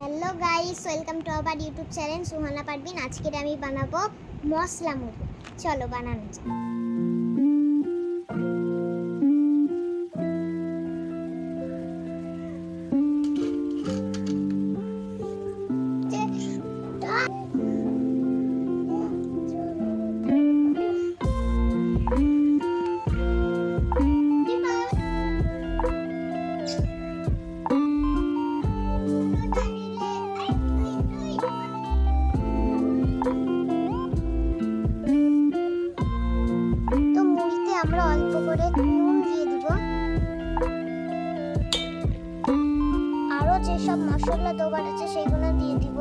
Hello guys welcome to আবার YouTube channel Suhana Parvin আজকের আমি বানাবো মশলা মুড়ি চলো বানানো যাক অল্প করে নুন দিয়ে দিব। আরও যেসব মশলা দেওয়ার আছে সেগুলো দিয়ে দিব।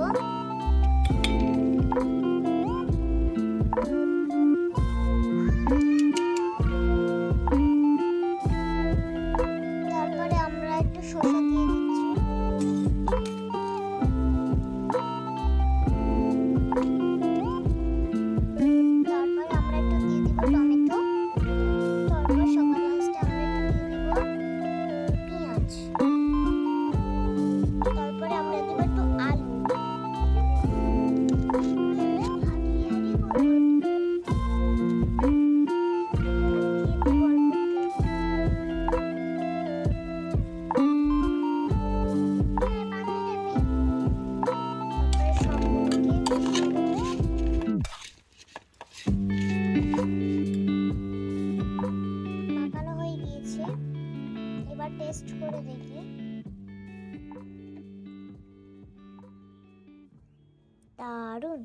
টেস্ট করে দেখি। দারুণ।